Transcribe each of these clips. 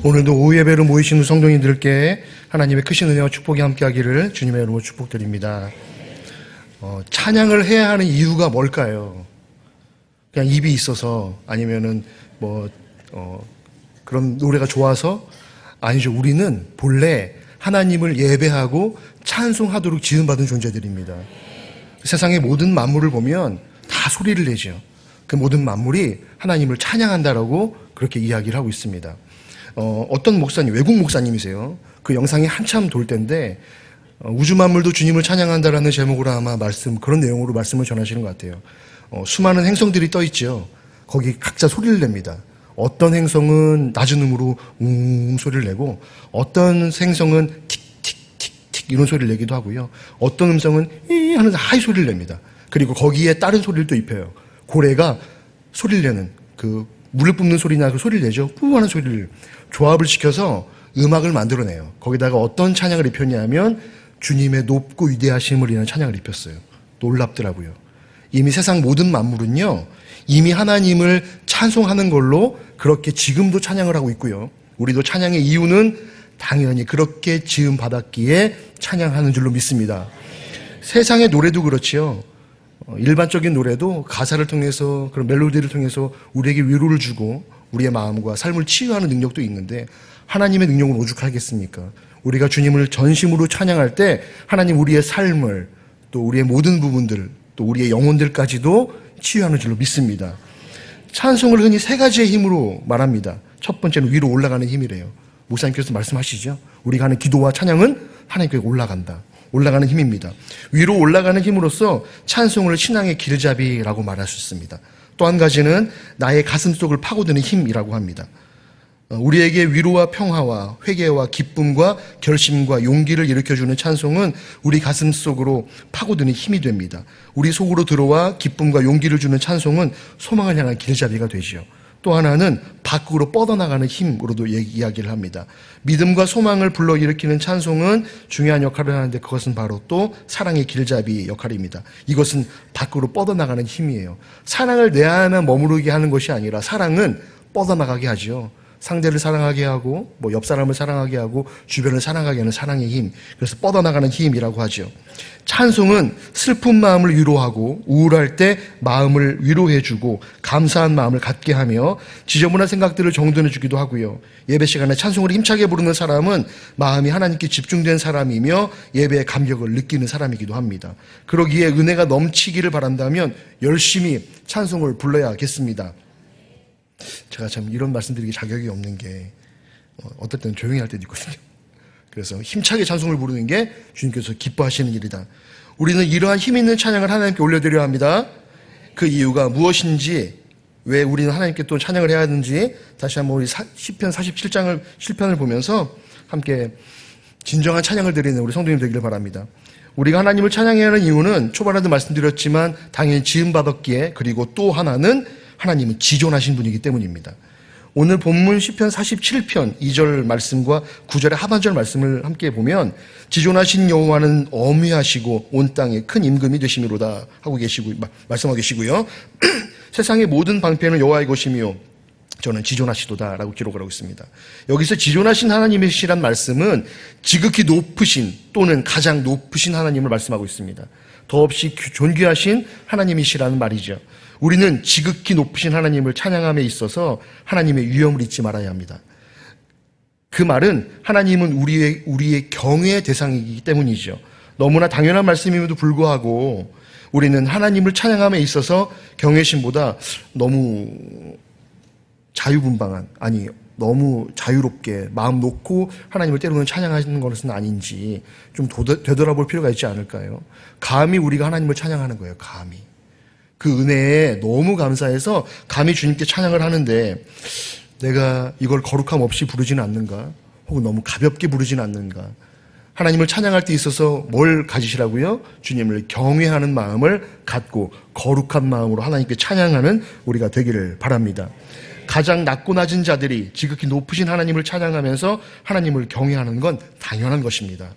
오늘도 오후 예배로 모이신 성도님들께 하나님의 크신 은혜와 축복이 함께하기를 주님의 이름으로 축복드립니다. 어, 찬양을 해야 하는 이유가 뭘까요? 그냥 입이 있어서 아니면은 뭐 어, 그런 노래가 좋아서 아니죠. 우리는 본래 하나님을 예배하고 찬송하도록 지음받은 존재들입니다. 세상의 모든 만물을 보면 다 소리를 내죠. 그 모든 만물이 하나님을 찬양한다라고 그렇게 이야기를 하고 있습니다. 어, 어떤 목사님, 외국 목사님이세요. 그 영상이 한참 돌 때인데 어, 우주 만물도 주님을 찬양한다라는 제목으로 아마 말씀 그런 내용으로 말씀을 전하시는 것 같아요. 어, 수많은 행성들이 떠 있죠. 거기 각자 소리를 냅니다. 어떤 행성은 낮은 음으로 웅 소리를 내고 어떤 행성은 틱틱틱틱 이런 소리를 내기도 하고요. 어떤 음성은 이 하는 하이 소리를 냅니다. 그리고 거기에 다른 소리를 또 입혀요. 고래가 소리를 내는 그 물을 뿜는 소리나 그 소리를 내죠. 뿌 하는 소리를 조합을 시켜서 음악을 만들어내요. 거기다가 어떤 찬양을 입혔냐면 주님의 높고 위대하심을 위한 찬양을 입혔어요. 놀랍더라고요. 이미 세상 모든 만물은요, 이미 하나님을 찬송하는 걸로 그렇게 지금도 찬양을 하고 있고요. 우리도 찬양의 이유는 당연히 그렇게 지음 받았기에 찬양하는 줄로 믿습니다. 세상의 노래도 그렇지요. 어, 일반적인 노래도 가사를 통해서 그런 멜로디를 통해서 우리에게 위로를 주고 우리의 마음과 삶을 치유하는 능력도 있는데 하나님의 능력은 오죽하겠습니까? 우리가 주님을 전심으로 찬양할 때 하나님 우리의 삶을 또 우리의 모든 부분들 또 우리의 영혼들까지도 치유하는 줄로 믿습니다. 찬송을 흔히 세 가지의 힘으로 말합니다. 첫 번째는 위로 올라가는 힘이래요. 목사님께서 말씀하시죠. 우리가 하는 기도와 찬양은 하나님께 올라간다. 올라가는 힘입니다. 위로 올라가는 힘으로써 찬송을 신앙의 길잡이라고 말할 수 있습니다. 또 한 가지는 나의 가슴 속을 파고드는 힘이라고 합니다. 어, 우리에게 위로와 평화와 회개와 기쁨과 결심과 용기를 일으켜주는 찬송은 우리 가슴 속으로 파고드는 힘이 됩니다. 우리 속으로 들어와 기쁨과 용기를 주는 찬송은 소망을 향한 길잡이가 되지요. 또 하나는 밖으로 뻗어나가는 힘으로도 이야기를 합니다. 믿음과 소망을 불러일으키는 찬송은 중요한 역할을 하는데 그것은 바로 또 사랑의 길잡이 역할입니다. 이것은 밖으로 뻗어나가는 힘이에요. 사랑을 내 안에 머무르게 하는 것이 아니라 사랑은 뻗어나가게 하지요. 상대를 사랑하게 하고 뭐 옆 사람을 사랑하게 하고 주변을 사랑하게 하는 사랑의 힘. 그래서 뻗어나가는 힘이라고 하죠. 찬송은 슬픈 마음을 위로하고 우울할 때 마음을 위로해 주고 감사한 마음을 갖게 하며 지저분한 생각들을 정돈해 주기도 하고요. 예배 시간에 찬송을 힘차게 부르는 사람은 마음이 하나님께 집중된 사람이며 예배의 감격을 느끼는 사람이기도 합니다. 그러기에 은혜가 넘치기를 바란다면 열심히 찬송을 불러야겠습니다. 제가 참 이런 말씀드리기 자격이 없는 게 어, 어떨 때는 조용히 할 때도 있거든요. 그래서 힘차게 찬송을 부르는 게 주님께서 기뻐하시는 일이다. 우리는 이러한 힘 있는 찬양을 하나님께 올려드려야 합니다. 그 이유가 무엇인지 왜 우리는 하나님께 또 찬양을 해야 하는지 다시 한번 우리 시편 47장을 실편을 보면서 함께 진정한 찬양을 드리는 우리 성도님 되기를 바랍니다. 우리가 하나님을 찬양해야 하는 이유는 초반에도 말씀드렸지만 당연히 지음 받았기에 그리고 또 하나는 하나님은 지존하신 분이기 때문입니다. 오늘 본문 시편 47편 2절 말씀과 9절의 하반절 말씀을 함께 보면 지존하신 여호와는 어미하시고 온 땅에 큰 임금이 되심이로다 하고 계시고 말씀하고 계시고요. 세상의 모든 방패는 여호와의 것이며 저는 지존하시도다라고 기록을 하고 있습니다. 여기서 지존하신 하나님이시란 말씀은 지극히 높으신 또는 가장 높으신 하나님을 말씀하고 있습니다. 더없이 존귀하신 하나님이시라는 말이죠. 우리는 지극히 높으신 하나님을 찬양함에 있어서 하나님의 위엄을 잊지 말아야 합니다. 그 말은 하나님은 우리의, 우리의 경외의 대상이기 때문이죠. 너무나 당연한 말씀임에도 불구하고 우리는 하나님을 찬양함에 있어서 경외심보다 너무 자유분방한, 아니, 너무 자유롭게 마음 놓고 하나님을 때로는 찬양하시는 것은 아닌지 좀 되돌아볼 필요가 있지 않을까요? 감히 우리가 하나님을 찬양하는 거예요, 감히. 그 은혜에 너무 감사해서 감히 주님께 찬양을 하는데 내가 이걸 거룩함 없이 부르지는 않는가? 혹은 너무 가볍게 부르지는 않는가? 하나님을 찬양할 때 있어서 뭘 가지시라고요? 주님을 경외하는 마음을 갖고 거룩한 마음으로 하나님께 찬양하는 우리가 되기를 바랍니다. 가장 낮고 낮은 자들이 지극히 높으신 하나님을 찬양하면서 하나님을 경외하는 건 당연한 것입니다.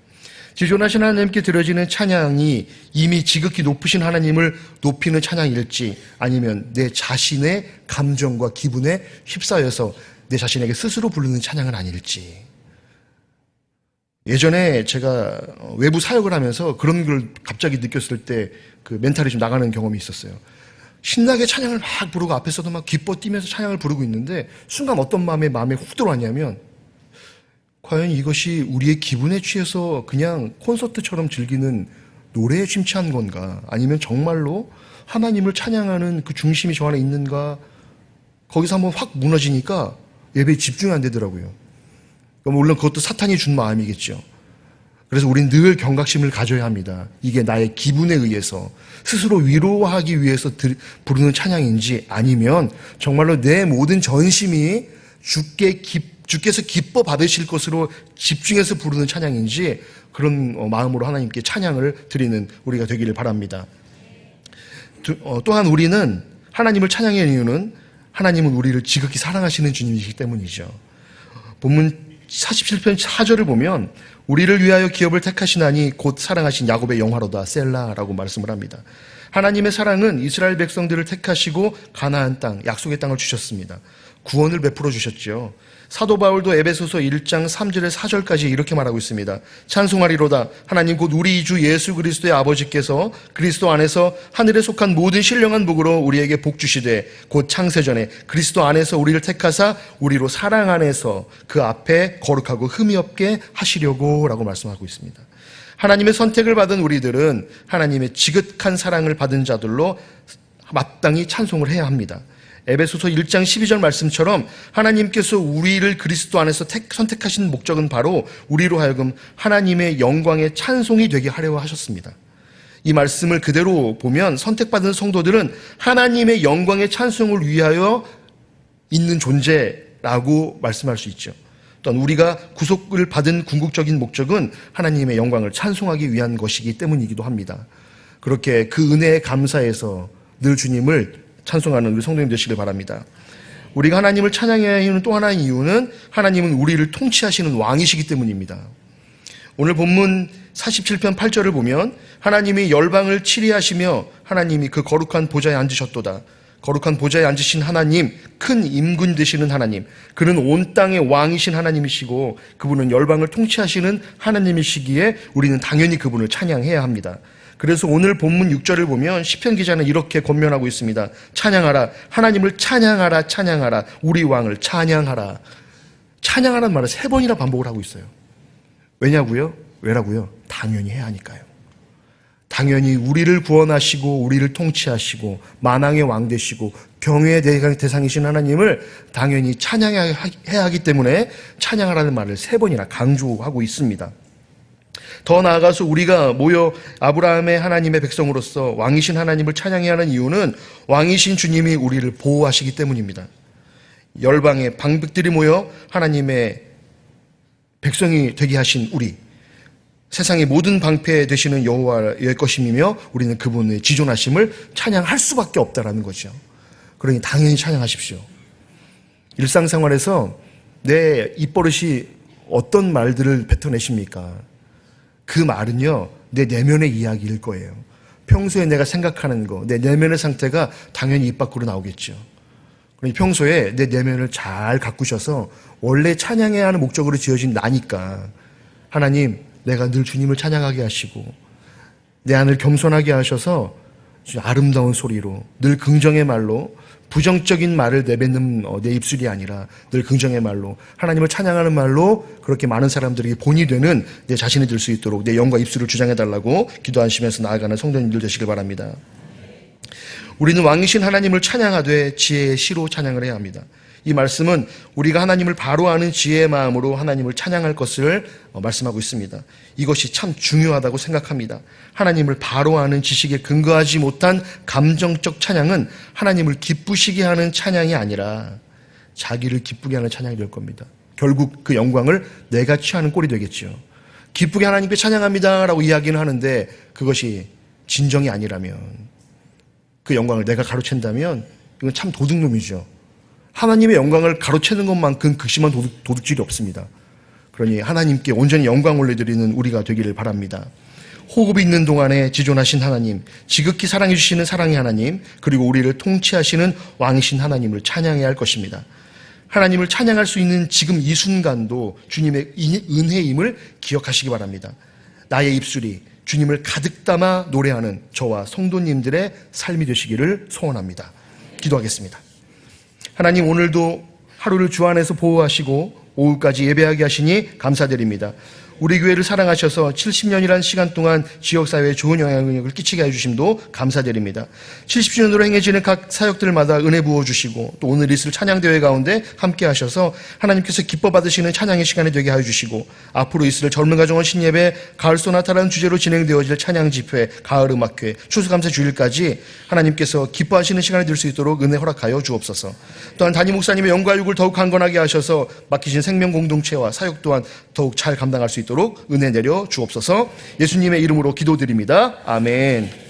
지존하신 하나님께 드려지는 찬양이 이미 지극히 높으신 하나님을 높이는 찬양일지 아니면 내 자신의 감정과 기분에 휩싸여서 내 자신에게 스스로 부르는 찬양은 아닐지. 예전에 제가 외부 사역을 하면서 그런 걸 갑자기 느꼈을 때 그 멘탈이 좀 나가는 경험이 있었어요. 신나게 찬양을 막 부르고 앞에서도 막 기뻐 뛰면서 찬양을 부르고 있는데 순간 어떤 마음에 마음에 훅 들어왔냐면 과연 이것이 우리의 기분에 취해서 그냥 콘서트처럼 즐기는 노래에 심취한 건가? 아니면 정말로 하나님을 찬양하는 그 중심이 저 안에 있는가? 거기서 한번 확 무너지니까 예배에 집중이 안 되더라고요. 물론 그것도 사탄이 준 마음이겠죠. 그래서 우리는 늘 경각심을 가져야 합니다. 이게 나의 기분에 의해서 스스로 위로하기 위해서 들- 부르는 찬양인지 아니면 정말로 내 모든 전심이 주께 기, 주께서 기뻐 받으실 것으로 집중해서 부르는 찬양인지 그런 어, 마음으로 하나님께 찬양을 드리는 우리가 되기를 바랍니다. 두- 어, 또한 우리는 하나님을 찬양하는 이유는 하나님은 우리를 지극히 사랑하시는 주님이시기 때문이죠. 본문 47편 4절을 보면 우리를 위하여 기업을 택하시나니 곧 사랑하신 야곱의 영화로다 셀라라고 말씀을 합니다. 하나님의 사랑은 이스라엘 백성들을 택하시고 가나안 땅, 약속의 땅을 주셨습니다. 구원을 베풀어 주셨죠. 사도 바울도 에베소서 1장 3절에 4절까지 이렇게 말하고 있습니다. 찬송하리로다 하나님 곧 우리 주 예수 그리스도의 아버지께서 그리스도 안에서 하늘에 속한 모든 신령한 복으로 우리에게 복 주시되 곧 창세 전에 그리스도 안에서 우리를 택하사 우리로 사랑 안에서 그 앞에 거룩하고 흠이 없게 하시려고라고 말씀하고 있습니다. 하나님의 선택을 받은 우리들은 하나님의 지극한 사랑을 받은 자들로 마땅히 찬송을 해야 합니다. 에베소서 1장 12절 말씀처럼 하나님께서 우리를 그리스도 안에서 택- 선택하신 목적은 바로 우리로 하여금 하나님의 영광의 찬송이 되게 하려 하셨습니다. 이 말씀을 그대로 보면 선택받은 성도들은 하나님의 영광의 찬송을 위하여 있는 존재라고 말씀할 수 있죠. 또한 우리가 구속을 받은 궁극적인 목적은 하나님의 영광을 찬송하기 위한 것이기 때문이기도 합니다. 그렇게 그 은혜에 감사해서 늘 주님을 찬송하는 우리 성도님 되시길 바랍니다. 우리가 하나님을 찬양해야 하는 또 하나의 이유는 하나님은 우리를 통치하시는 왕이시기 때문입니다. 오늘 본문 47편 8절을 보면 하나님이 열방을 치리하시며 하나님이 그 거룩한 보좌에 앉으셨도다. 거룩한 보좌에 앉으신 하나님, 큰 임군 되시는 하나님, 그는 온 땅의 왕이신 하나님이시고 그분은 열방을 통치하시는 하나님이시기에 우리는 당연히 그분을 찬양해야 합니다. 그래서 오늘 본문 6절을 보면 시편 기자는 이렇게 권면하고 있습니다. 찬양하라. 하나님을 찬양하라. 찬양하라. 우리 왕을 찬양하라. 찬양하라는 말을 세 번이나 반복을 하고 있어요. 왜냐고요? 왜라고요? 당연히 해야 하니까요. 당연히 우리를 구원하시고 우리를 통치하시고 만왕의 왕 되시고 경외의 대상- 대상이신 하나님을 당연히 찬양해야 하기 때문에 찬양하라는 말을 세 번이나 강조하고 있습니다. 더 나아가서 우리가 모여 아브라함의 하나님의 백성으로서 왕이신 하나님을 찬양해야 하는 이유는 왕이신 주님이 우리를 보호하시기 때문입니다. 열방의 방백들이 모여 하나님의 백성이 되게 하신 우리 세상의 모든 방패 되시는 여호와의 것임이며 우리는 그분의 지존하심을 찬양할 수밖에 없다라는 거죠. 그러니 당연히 찬양하십시오. 일상생활에서 내 입버릇이 어떤 말들을 뱉어내십니까? 그 말은요, 내 내면의 이야기일 거예요. 평소에 내가 생각하는 거, 내 내면의 상태가 당연히 입 밖으로 나오겠죠. 그러니 평소에 내 내면을 잘 가꾸셔서 원래 찬양해야 하는 목적으로 지어진 나니까 하나님, 내가 늘 주님을 찬양하게 하시고 내 안을 겸손하게 하셔서 아름다운 소리로 늘 긍정의 말로 부정적인 말을 내뱉는 어, 내 입술이 아니라 늘 긍정의 말로 하나님을 찬양하는 말로 그렇게 많은 사람들에게 본이 되는 내 자신이 될 수 있도록 내 영과 입술을 주장해 달라고 기도하시면서 나아가는 성도님들 되시길 바랍니다. 우리는 왕이신 하나님을 찬양하되 지혜의 시로 찬양을 해야 합니다. 이 말씀은 우리가 하나님을 바로 아는 지혜의 마음으로 하나님을 찬양할 것을 어, 말씀하고 있습니다. 이것이 참 중요하다고 생각합니다. 하나님을 바로 아는 지식에 근거하지 못한 감정적 찬양은 하나님을 기쁘시게 하는 찬양이 아니라 자기를 기쁘게 하는 찬양이 될 겁니다. 결국 그 영광을 내가 취하는 꼴이 되겠죠. 기쁘게 하나님께 찬양합니다라고 이야기는 하는데 그것이 진정이 아니라면 그 영광을 내가 가로챈다면 이건 참 도둑놈이죠. 하나님의 영광을 가로채는 것만큼 극심한 도둑, 도둑질이 없습니다. 그러니 하나님께 온전히 영광 올려드리는 우리가 되기를 바랍니다. 호흡이 있는 동안에 지존하신 하나님, 지극히 사랑해 주시는 사랑의 하나님, 그리고 우리를 통치하시는 왕이신 하나님을 찬양해야 할 것입니다. 하나님을 찬양할 수 있는 지금 이 순간도 주님의 이- 은혜임을 기억하시기 바랍니다. 나의 입술이 주님을 가득 담아 노래하는 저와 성도님들의 삶이 되시기를 소원합니다. 기도하겠습니다. 하나님 오늘도 하루를 주 안에서 보호하시고 오후까지 예배하게 하시니 감사드립니다. 우리 교회를 사랑하셔서 70년이라는 시간 동안 지역사회에 좋은 영향력을 끼치게 해주심도 감사드립니다. 70주년으로 행해지는 각 사역들마다 은혜 부어주시고 또 오늘 있을 찬양대회 가운데 함께 하셔서 하나님께서 기뻐 받으시는 찬양의 시간이 되게 해주시고 앞으로 있을 젊은 가정원 신예배, 가을 소나타라는 주제로 진행되어질 찬양 집회, 가을 음악회, 추수감사 주일까지 하나님께서 기뻐하시는 시간이 될 수 있도록 은혜 허락하여 주옵소서. 또한 담임 목사님의 영과 육을 더욱 강건하게 하셔서 맡기신 생명 공동체와 사역 또한 더욱 잘 감당할 수 있도록 은혜 내려 주옵소서. 예수님의 이름으로 기도드립니다. 아멘.